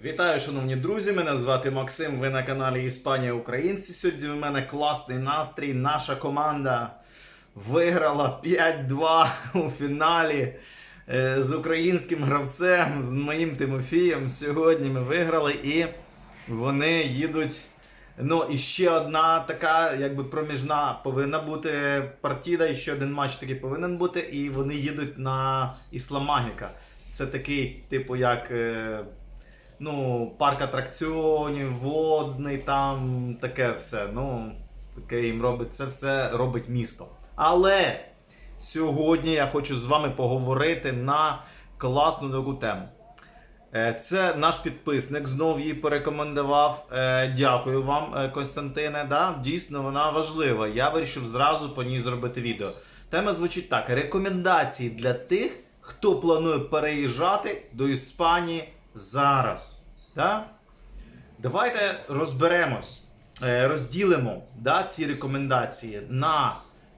Вітаю, шановні друзі! Мене звати Максим. Ви на каналі Іспанія Українці. Сьогодні в мене класний настрій. Наша команда виграла 5-2 у фіналі е, з українським гравцем, з моїм Тимофієм. Сьогодні ми виграли і вони їдуть. Ну і ще одна така, якби проміжна повинна бути партіда, і ще один матч такий повинен бути. І вони їдуть на Ісламагіка. Це такий, типу, як. Ну, парк атракціонів, водний, там таке все. Ну, таке їм робить це все робить місто. Але сьогодні я хочу з вами поговорити на класну таку тему. Е, Це наш підписник знов її порекомендував. Е, Дякую вам, е, Костянтине. Да? Дійсно, вона важлива. Я вирішив зразу по ній зробити відео. Тема звучить так: рекомендації для тих, хто планує переїжджати до Іспанії зараз. Да? Давайте розберемось, е, розділимо да, ці рекомендації на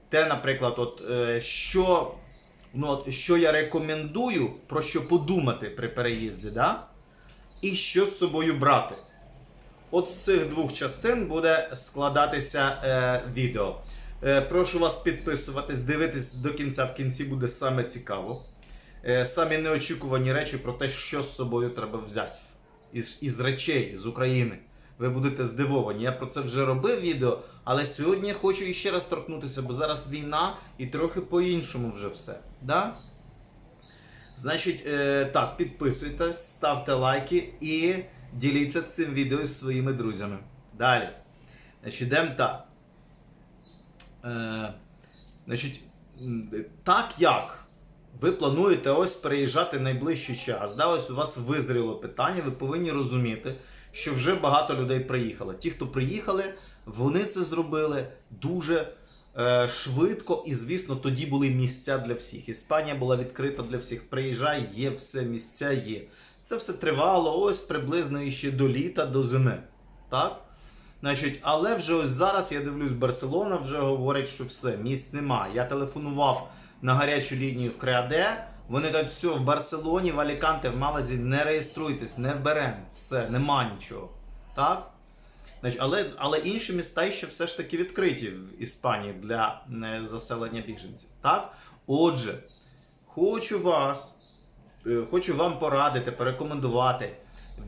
те, наприклад, от, е, що, ну, от, що я рекомендую, про що подумати при переїзді, да? і що з собою брати. От з цих двох частин буде складатися е, відео. Е, прошу вас підписуватись, дивитись до кінця. В кінці буде саме цікаво. Е, самі неочікувані речі про те, що з собою треба взяти із, із речей з України. Ви будете здивовані. Я про це вже робив відео, але сьогодні я хочу іще раз торкнутися, бо зараз війна і трохи по-іншому вже все. Да? Значить, е, так, підписуйтесь, ставте лайки і діліться цим відео зі своїми друзями. Далі. Значить, йдемо так. Е, значить, так як ви плануєте ось переїжджати найближчий час, да, ось у вас визріло питання, ви повинні розуміти, що вже багато людей приїхало. Ті, хто приїхали, вони це зробили дуже е, швидко, і звісно, тоді були місця для всіх. Іспанія була відкрита для всіх. Приїжджай, є все, місця є. Це все тривало ось приблизно іще до літа, до зими. Так? Значить, але вже ось зараз я дивлюсь, Барселона вже говорить, що все, місць нема. Я телефонував на гарячу лінію в Креаде. Вони кажуть, все, в Барселоні, в Аліканте, в Малазі не реєструйтесь, не беремо, все, нема нічого. Так? Значить, але, але інші міста ще все ж таки відкриті в Іспанії для е, заселення біженців. Так? Отже, хочу вас, е, хочу вам порадити, порекомендувати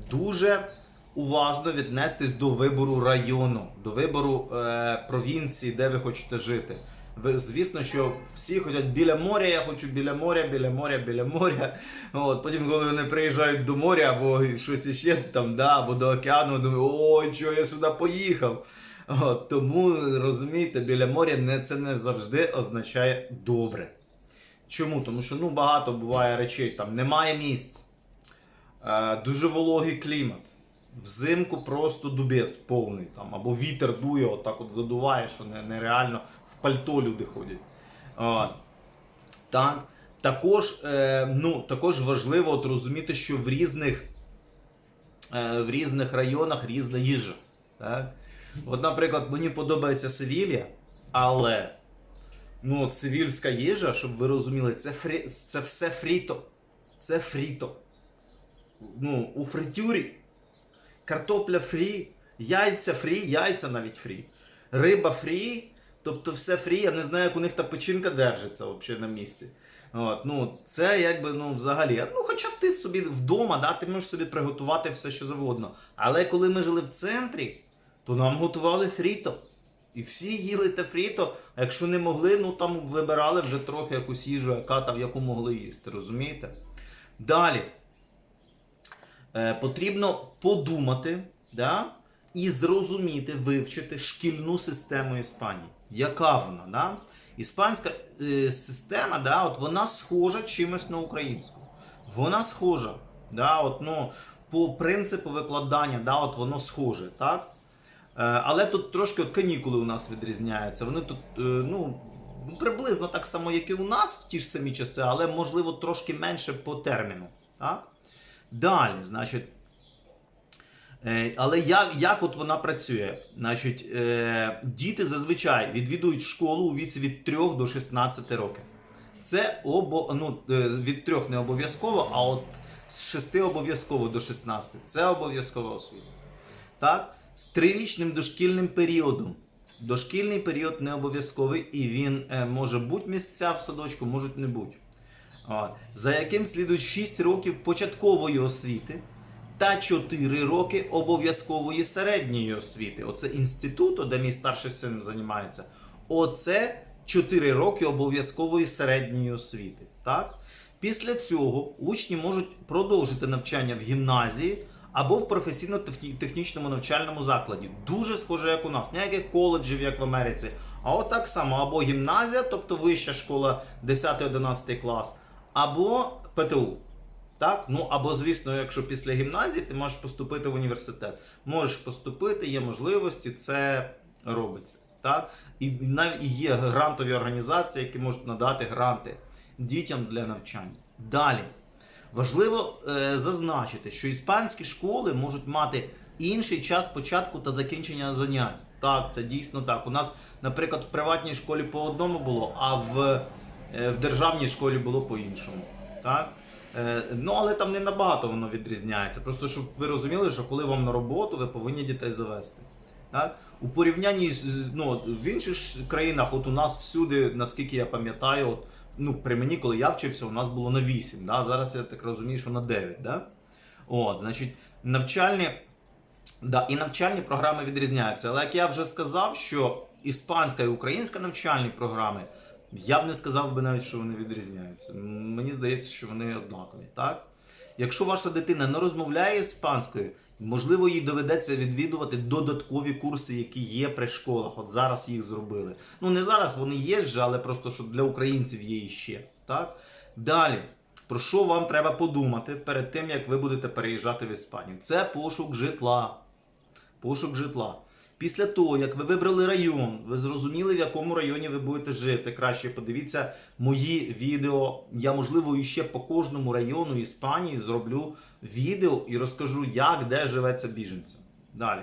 дуже уважно віднестись до вибору району, до вибору е, провінції, де ви хочете жити. Звісно, що всі хочуть біля моря, я хочу біля моря, біля моря, біля моря. От, потім, коли вони приїжджають до моря або щось іще там, да, або до океану, думають, ой, що я сюди поїхав. От, тому розумієте, біля моря не, це не завжди означає добре. Чому? Тому що ну, багато буває речей, там немає місць, е, дуже вологий клімат. Взимку просто дубець повний, там, або вітер дує, отак от задуває, що нереально в пальто люди ходять. От. Так. Також, е, ну, також важливо от розуміти, що в різних, е, в різних районах різна їжа. Так? От, наприклад, мені подобається Севілія, але ну, от севільська їжа, щоб ви розуміли, це, фрі, це все фріто. Це фріто. Ну, у фритюрі картопля фрі, яйця фрі, яйця навіть фрі, риба фрі, тобто все фрі. Я не знаю, як у них та печінка держиться взагалі на місці. От, ну, це якби ну, взагалі. Ну, хоча ти собі вдома, да, ти можеш собі приготувати все, що завгодно. Але коли ми жили в центрі, то нам готували фріто. І всі їли те фріто, а якщо не могли, ну там вибирали вже трохи якусь їжу, яка там яку могли їсти, розумієте? Далі. Е, потрібно подумати да, і зрозуміти, вивчити шкільну систему Іспанії. Яка вона? Да? Іспанська е, система, да, от вона схожа чимось на українську. Вона схожа. Да, от, ну, по принципу викладання, да, от воно схоже. Так? Е, але тут трошки от канікули у нас відрізняються. Вони тут е, ну, приблизно так само, як і у нас в ті ж самі часи, але можливо трошки менше по терміну. Так? Далі, значить. Е, але як, як от вона працює? Значить, е, діти зазвичай відвідують школу у віці від 3 до 16 років. Це обо, ну, е, від 3 не обов'язково, а от З 6 обов'язково до 16. Це обов'язкова освіта. Так? З трирічним дошкільним періодом. Дошкільний період не обов'язковий і він е, може бути місця в садочку, можуть не бути. За яким слідують 6 років початкової освіти та 4 роки обов'язкової середньої освіти. Оце інститут, де мій старший син займається. Оце 4 роки обов'язкової середньої освіти. Так? Після цього учні можуть продовжити навчання в гімназії або в професійно-технічному навчальному закладі. Дуже схоже, як у нас, ніяких коледжів, як в Америці. А от так само або гімназія, тобто вища школа 10-11 клас, або ПТУ. Так? Ну або, звісно, якщо після гімназії ти можеш поступити в університет. Можеш поступити, є можливості, це робиться. Так? І навіть є грантові організації, які можуть надати гранти дітям для навчання. Далі. Важливо е, зазначити, що іспанські школи можуть мати інший час початку та закінчення занять. Так, це дійсно так. У нас, наприклад, в приватній школі по одному було, а в, в державній школі було по-іншому. Так? Е, ну, але там не набагато воно відрізняється. Просто щоб ви розуміли, що коли вам на роботу, ви повинні дітей завести. Так? У порівнянні з- ну, в інших країнах, от у нас всюди, наскільки я пам'ятаю, от, ну, при мені, коли я вчився, у нас було на 8. Да? Зараз я так розумію, що на 9. Да? От, значить, навчальні, да, і навчальні програми відрізняються. Але як я вже сказав, що іспанська і українська навчальні програми, я б не сказав би навіть, що вони відрізняються. Мені здається, що вони однакові. Так? Якщо ваша дитина не розмовляє іспанською, можливо, їй доведеться відвідувати додаткові курси, які є при школах. От зараз їх зробили. Ну не зараз вони є ж, але просто що для українців є іще. Так? Далі. Про що вам треба подумати перед тим, як ви будете переїжджати в Іспанію? Це пошук житла. Пошук житла. Після того, як ви вибрали район, ви зрозуміли, в якому районі ви будете жити. Краще подивіться мої відео. Я, можливо, іще по кожному району Іспанії зроблю відео і розкажу, як де живеться біженцям. Далі.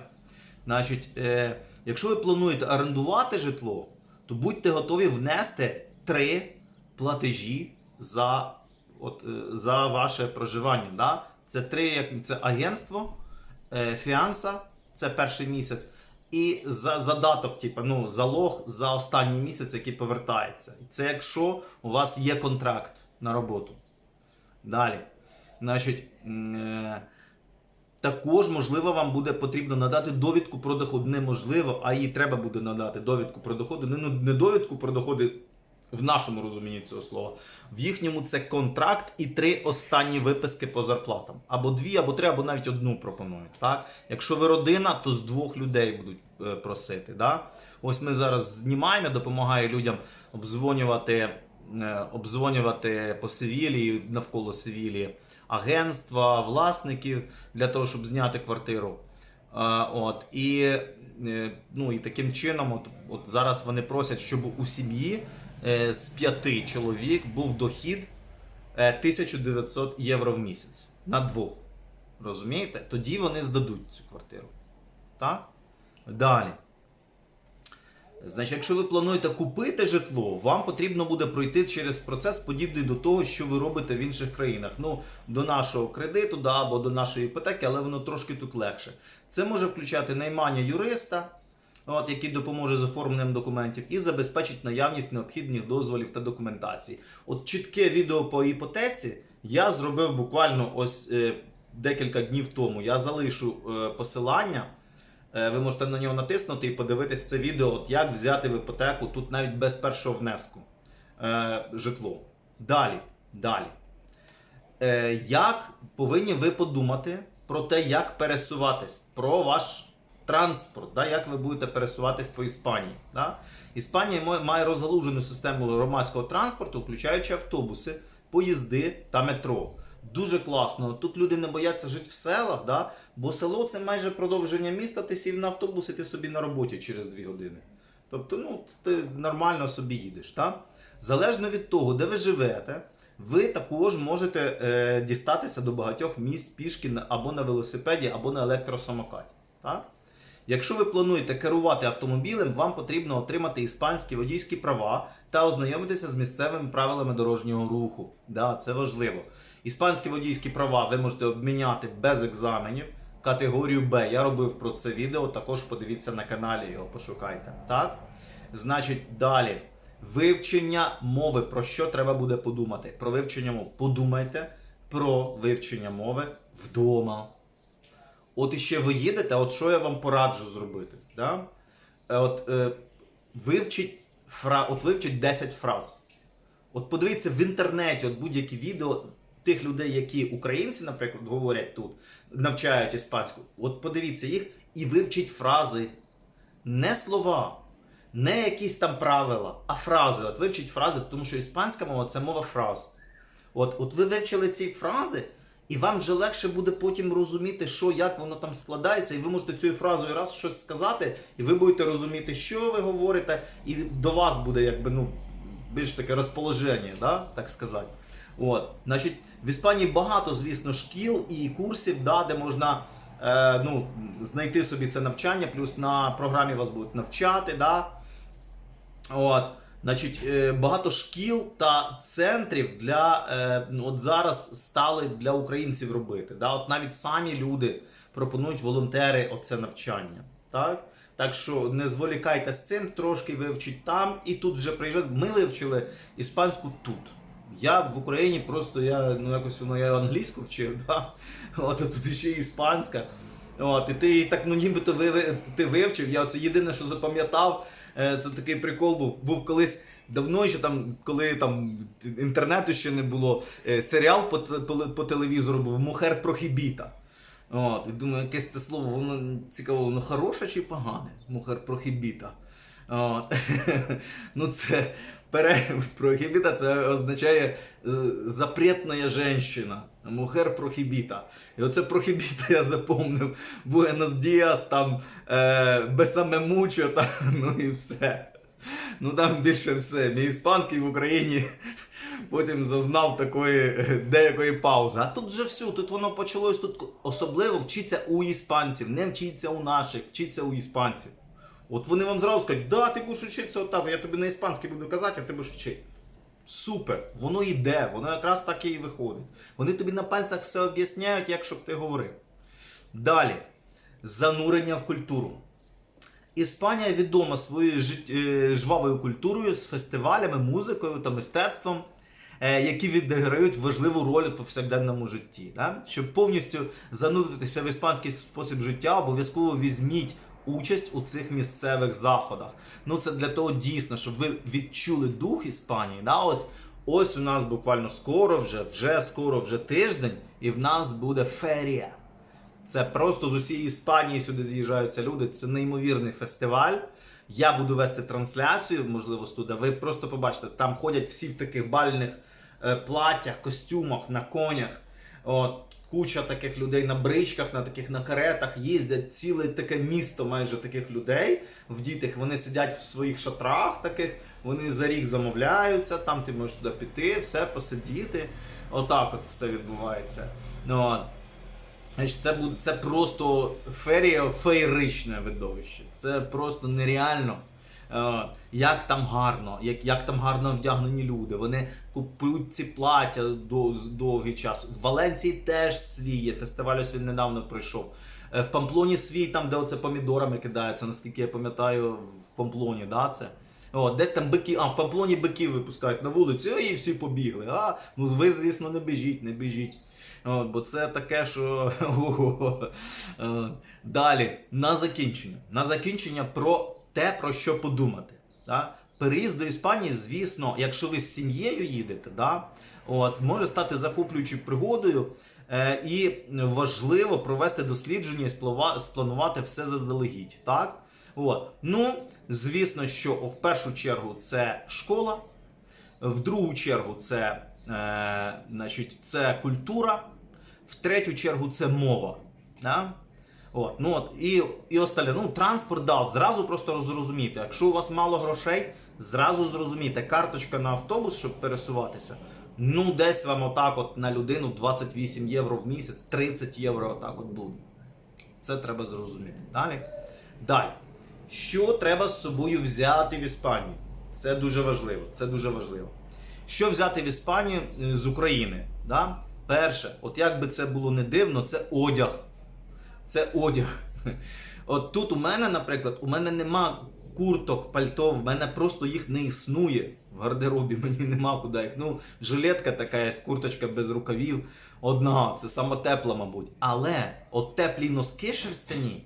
Значить, е, якщо ви плануєте орендувати житло, то будьте готові внести три платежі за, от, е, за ваше проживання. Да? Це три як це агентство, е, фіанса, це перший місяць, і за задаток, типу, ну, залог за останній місяць, який повертається. Це якщо у вас є контракт на роботу. Далі. Значить, е, також, можливо, вам буде потрібно надати довідку про доход. Неможливо, а їй треба буде надати довідку про доходи. Ну, не довідку про доходи в нашому розумінні цього слова. В їхньому це контракт і три останні виписки по зарплатам. Або дві, або три, або навіть одну пропонують. Так? Якщо ви родина, то з двох людей будуть е, просити. Да? Ось ми зараз знімаємо, я допомагаю людям обдзвонювати, е, обдзвонювати по Севілії, навколо Севілії, агентства, власників для того, щоб зняти квартиру. Е, От, і, ну, і таким чином, от, от зараз вони просять, щоб у сім'ї з п'яти чоловік був дохід е, 1900 євро в місяць на двох. Розумієте? Тоді вони здадуть цю квартиру. Так? Далі. Значить, якщо ви плануєте купити житло, вам потрібно буде пройти через процес подібний до того, що ви робите в інших країнах. Ну, до нашого кредиту, да, або до нашої іпотеки, але воно трошки тут легше. Це може включати наймання юриста, от, який допоможе з оформленням документів, і забезпечить наявність необхідних дозволів та документації. От чітке відео по іпотеці я зробив буквально ось е, декілька днів тому. Я залишу е, посилання. Е, Ви можете на нього натиснути і подивитись це відео, от як взяти в іпотеку тут навіть без першого внеску е, житло. Далі. Далі. Е, як повинні ви подумати про те, як пересуватись, про ваш транспорт, да, як ви будете пересуватись по Іспанії. Да? Іспанія має розгалужену систему громадського транспорту, включаючи автобуси, поїзди та метро. Дуже класно. Тут люди не бояться жити в селах, да? бо село це майже продовження міста. Ти сів на автобус і ти собі на роботі через 2 години. Тобто, ну, ти нормально собі їдеш. Так? Залежно від того, де ви живете, ви також можете е, дістатися до багатьох місць пішки або на велосипеді, або на електросамокаті. Так? Якщо ви плануєте керувати автомобілем, вам потрібно отримати іспанські водійські права та ознайомитися з місцевими правилами дорожнього руху. Да, це важливо. Іспанські водійські права ви можете обміняти без екзаменів. Категорію Б. Я робив про це відео. Також подивіться на каналі, його пошукайте. Так? Значить, далі. Вивчення мови. Про що треба буде подумати? Про вивчення мови. Подумайте про вивчення мови вдома. От іще ви їдете, от що я вам пораджу зробити? Да? Е, От е, вивчіть, фра... от вивчіть 10 фраз. От подивіться в інтернеті, от будь-які відео тих людей, які українці, наприклад, говорять тут, навчають іспанську. От подивіться їх і вивчіть фрази. Не слова, не якісь там правила, а фрази. От вивчіть фрази, тому що іспанська мова це мова фраз. От, от ви вивчили ці фрази, і вам вже легше буде потім розуміти, що, як воно там складається, і ви можете цією фразою раз щось сказати, і ви будете розуміти, що ви говорите, і до вас буде якби ну більш таке розположення, да, так сказати. От, значить, в Іспанії багато, звісно, шкіл і курсів, да, де можна е, ну, знайти собі це навчання, плюс на програмі вас будуть навчати. Да. От, значить, е, багато шкіл та центрів для е, ну, от зараз стали для українців робити. Да? От навіть самі люди пропонують волонтери оце навчання. Так? Так що не зволікайте з цим, трошки вивчіть там і тут вже приїжджають. Ми вивчили іспанську тут. Я в Україні просто я ну якось воно я англійську вчив, да? От а тут ще іспанська. От, і ти так ну нібито ви, ти вивчив. Я це єдине, що запам'ятав, це такий прикол був. Був колись давно, ще там, коли там інтернету ще не було, е, серіал по, по, по телевізору був Мухер Прохібіта. От, і думаю, якесь це слово, воно цікаво, воно хороше чи погане? Мухер Прохібіта. От. ну, це пере... Прохібіта це означає е, запретна женщина. Мухер Прохібіта. І оце Прохібіта я запомнив. Буенос Діас, там е, Бесаме Мучо, там, ну і все. Ну там більше все. Мій іспанський в Україні потім зазнав такої е, деякої паузи. А тут вже все, тут воно почалось, тут особливо вчиться у іспанців, не вчиться у наших, вчиться у іспанців. От вони вам зразу скажуть, да, ти будеш вчитися отак, я тобі на іспанській буду казати, а ти будеш вчити. Супер, воно йде, воно якраз так і виходить. Вони тобі на пальцях все об'ясняють, як щоб ти говорив. Далі. Занурення в культуру. Іспанія відома своєю е, жвавою культурою з фестивалями, музикою та мистецтвом, е, які відіграють важливу роль у повсякденному житті. Да? Щоб повністю зануритися в іспанський спосіб життя, обов'язково візьміть участь у цих місцевих заходах. Ну це для того дійсно, щоб ви відчули дух Іспанії. Да? Ось, ось у нас буквально скоро, вже, вже скоро, вже тиждень, і в нас буде ферія. Це просто з усієї Іспанії сюди з'їжджаються люди. Це неймовірний фестиваль. Я буду вести трансляцію, можливо, туди. Ви просто побачите, там ходять всі в таких бальних е, платтях, костюмах, на конях. От, куча таких людей на бричках, на таких на каретах їздять ціле таке місто майже таких людей в дітях. Вони сидять в своїх шатрах таких, вони за рік замовляються, там ти можеш туди піти, все посидіти. Отак от все відбувається. Ну, це, буде, це просто ферія феєричне видовище. Це просто нереально. Е, як там гарно, як, як там гарно вдягнені люди. Вони купують ці плаття до, довгий час. В Валенції теж свій є. Фестиваль ось він недавно пройшов. Е, в Памплоні свій, там, де оце помідорами кидаються, наскільки я пам'ятаю, в Памплоні, да, це. О, десь там бики, а в Памплоні биків випускають на вулицю, і всі побігли. А, ну ви, звісно, не біжіть, не біжіть. От, бо це таке, що. Е, Далі, на закінчення. На закінчення про те, про що подумати. Да? Переїзд до Іспанії, звісно, якщо ви з сім'єю їдете, да? От, може стати захоплюючою пригодою. Е, і важливо провести дослідження і спланувати все заздалегідь. Так? От. Ну, звісно, що в першу чергу це школа, в другу чергу це, е, значить, це культура, в третю чергу це мова. Да? От, ну от, і, і остальне. Ну, транспорт дав, зразу просто зрозуміти. Якщо у вас мало грошей, зразу зрозуміти. Карточка на автобус, щоб пересуватися. Ну, десь вам отак от на людину 28 євро в місяць, 30 євро отак от буде. Це треба зрозуміти. Далі. Далі. Що треба з собою взяти в Іспанію? Це дуже важливо. Це дуже важливо. Що взяти в Іспанію е, з України? Да? перше, от як би це було не дивно, це одяг. Це одяг. От тут у мене, наприклад, у мене нема курток, пальто, в мене просто їх не існує в гардеробі, мені нема куди їх. Ну, жилетка така є, курточка без рукавів. Одна, це сама тепла, мабуть. Але от теплі носки шерстяні,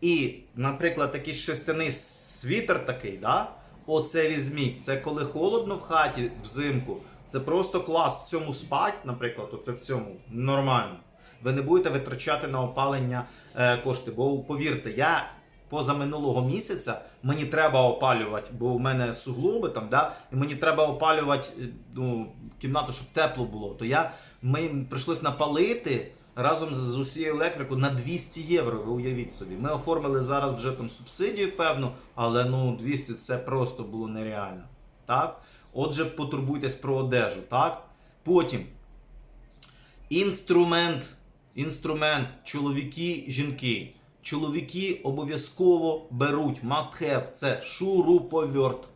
і, наприклад, такий шерстяний світер такий, да? оце візьміть. Це коли холодно в хаті взимку. Це просто клас в цьому спать, наприклад, оце в цьому нормально. Ви не будете витрачати на опалення е, кошти. Бо повірте, я поза минулого місяця мені треба опалювати, бо у мене суглоби там, да, і мені треба опалювати е, ну, кімнату, щоб тепло було. То я ми прийшлось напалити разом з усією електрикою на 200 євро. Ви уявіть собі. Ми оформили зараз вже там субсидію певну, але ну 200 це просто було нереально. Так? Отже, потурбуйтесь про одежу, так? Потім інструмент. Інструмент, чоловіки, жінки. Чоловіки обов'язково беруть must have. Це шуруповерт.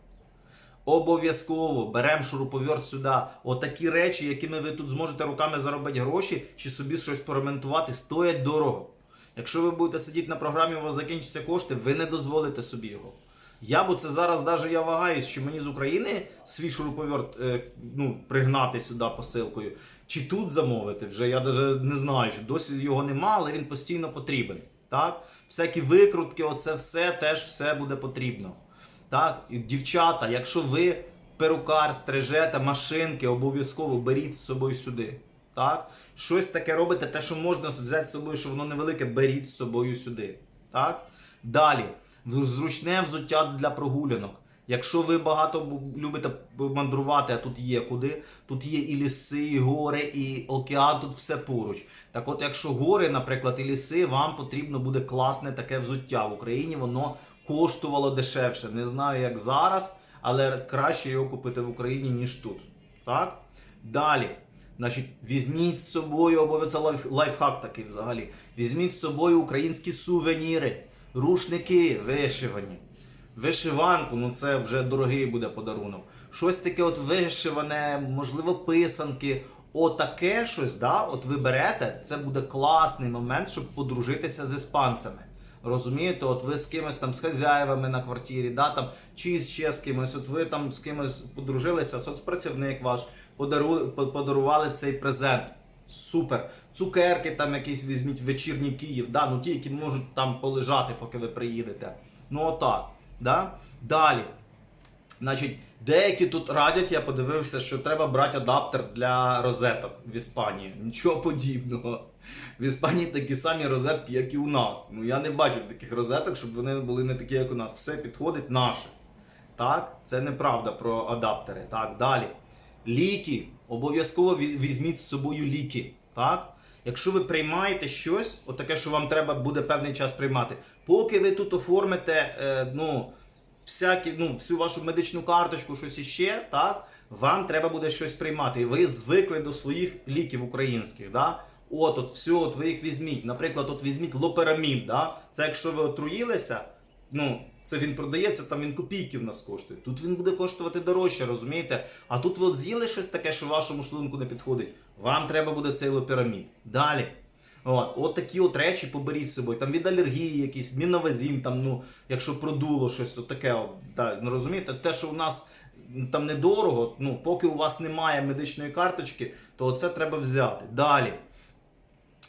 Обов'язково беремо шуруповерт сюди. Отакі речі, якими ви тут зможете руками заробити гроші чи собі щось поремонтувати, стоять дорого. Якщо ви будете сидіти на програмі, у вас закінчаться кошти, ви не дозволите собі його. Я бо це зараз навіть я вагаюсь, що мені з України свій шуруповерт е, ну, пригнати сюди посилкою, чи тут замовити. Вже я навіть не знаю, що досі його нема, але він постійно потрібен. Так? Всякі викрутки, оце все теж все буде потрібно. Так? І дівчата, якщо ви перукар, стрижете, машинки, обов'язково беріть з собою сюди. Так? Щось таке робите, те, що можна взяти з собою, що воно невелике, беріть з собою сюди. Так? Далі, зручне взуття для прогулянок. Якщо ви багато любите мандрувати, а тут є куди, тут є і ліси, і гори, і океан, тут все поруч. Так от, якщо гори, наприклад, і ліси, вам потрібно буде класне таке взуття. В Україні воно коштувало дешевше. Не знаю, як зараз, але краще його купити в Україні, ніж тут. Так? Далі. Значить, візьміть з собою, обов'язково лайф, лайфхак такий взагалі. Візьміть з собою українські сувеніри, рушники вишивані. Вишиванку, ну це вже дорогий буде подарунок. Щось таке от вишиване, можливо, писанки. Отаке щось, да, от ви берете, це буде класний момент, щоб подружитися з іспанцями. Розумієте, от ви з кимось там з хазяєвами на квартирі, да, там, чи ще з кимось, от ви там з кимось подружилися, соцпрацівник ваш, подару, подарували цей презент. Супер. Цукерки там якісь візьміть вечірній Київ, да, ну ті, які можуть там полежати, поки ви приїдете. Ну отак. Да? Далі. Значить, деякі тут радять, я подивився, що треба брати адаптер для розеток в Іспанії. Нічого подібного. В Іспанії такі самі розетки, як і у нас. Ну я не бачив таких розеток, щоб вони були не такі, як у нас. Все підходить наше. Так, це неправда про адаптери. Так, далі. Ліки. Обов'язково візьміть з собою ліки. Так? Якщо ви приймаєте щось, отаке, що вам треба буде певний час приймати, поки ви тут оформите е, ну, всякі, ну, всю вашу медичну карточку, щось іще, так, вам треба буде щось приймати. І ви звикли до своїх ліків українських. Да? От, от, все, от ви їх візьміть. Наприклад, от візьміть лоперамін. Да? Це якщо ви отруїлися, ну, це він продається, там він копійки в нас коштує. Тут він буде коштувати дорожче, розумієте? А тут ви от з'їли щось таке, що вашому шлунку не підходить. Вам треба буде цей лоперамід. Далі. От, от такі от речі поберіть з собою. Там від алергії якісь, міновазін, там, ну, якщо продуло щось от таке. От, да, ну, розумієте, те, що у нас там недорого, ну, поки у вас немає медичної карточки, то це треба взяти. Далі.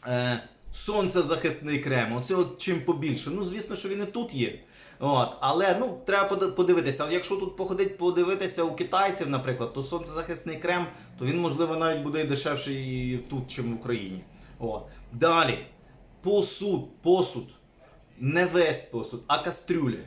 Е, сонцезахисний крем. Оце от чим побільше. Ну, звісно, що він і тут є. От, але ну, треба подивитися. От Якщо тут походить подивитися у китайців, наприклад, то сонцезахисний крем, то він, можливо, навіть буде дешевший тут, чим в Україні. От. Далі. Посуд, посуд. Не весь посуд, а кастрюлі.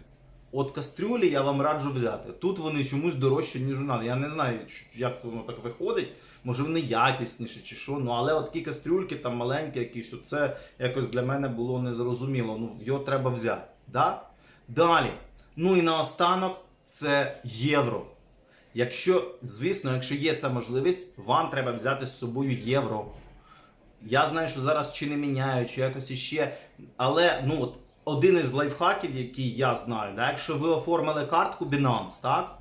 От кастрюлі я вам раджу взяти. Тут вони чомусь дорожчі, ніж у нас. Я не знаю, як це воно так виходить. Може вони якісніші чи що. Ну але от такі кастрюльки там маленькі якісь, це якось для мене було незрозуміло. Ну, його треба взяти. Да? Далі. Ну і наостанок це євро. Якщо, звісно, якщо є ця можливість, вам треба взяти з собою євро. Я знаю, що зараз чи не міняють, чи якось іще. Але ну от один із лайфхаків, який я знаю, да, якщо ви оформили картку Binance, так?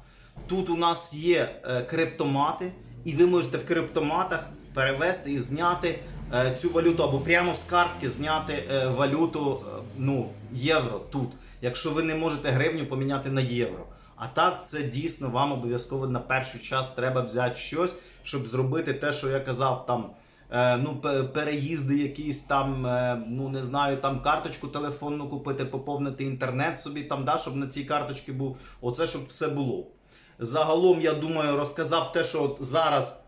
Тут у нас є е, криптомати, і ви можете в криптоматах перевести і зняти е, цю валюту або прямо з картки зняти е, валюту е, ну, євро тут, якщо ви не можете гривню поміняти на євро. А так, це дійсно вам обов'язково на перший час треба взяти щось, щоб зробити те, що я казав там. е, Ну, переїзди якісь там, е, ну не знаю, там карточку телефонну купити, поповнити інтернет собі там, да, щоб на цій карточці був. Оце щоб все було. Загалом, я думаю, розказав те, що зараз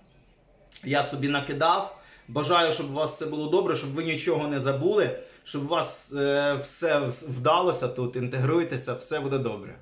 я собі накидав. Бажаю, щоб у вас все було добре, щоб ви нічого не забули, щоб у вас е, все вдалося тут, інтегруйтеся, все буде добре.